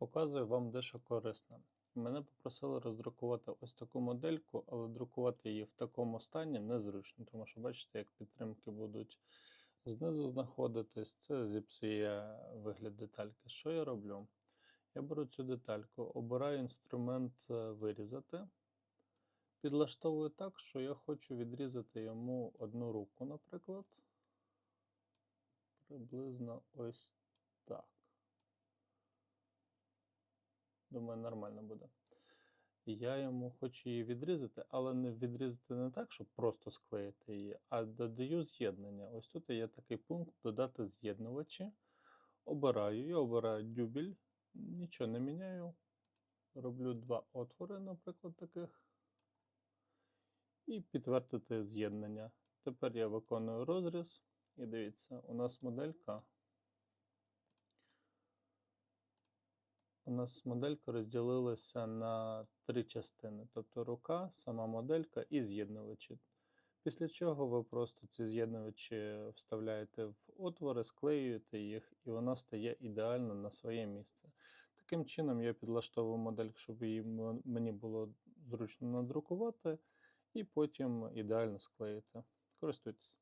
Показую вам дещо корисне. Мене попросили роздрукувати ось таку модельку, але друкувати її в такому стані незручно, тому що бачите, як підтримки будуть знизу знаходитись, це зіпсує вигляд детальки. Що я роблю? Я беру цю детальку, обираю інструмент е, вирізати, підлаштовую так, що я хочу відрізати йому одну руку, наприклад. Приблизно ось так. Думаю, нормально буде. Я йому хочу її відрізати, але не відрізати не так, щоб просто склеїти її, а додаю з'єднання. Ось тут є такий пункт додати з'єднувачі. Обираю, я обираю дюбель, нічого не міняю. Роблю два отвори, наприклад, таких. І підтвердити з'єднання. Тепер я виконую розріз. І дивіться, у нас моделька. У нас моделька розділилася на три частини, тобто рука, сама моделька і з'єднувачі. Після чого ви просто ці з'єднувачі вставляєте в отвори, склеюєте їх, і вона стає ідеально на своє місце. Таким чином я підлаштовую модель, щоб її мені було зручно надрукувати, і потім ідеально склеїти. Користуйтесь.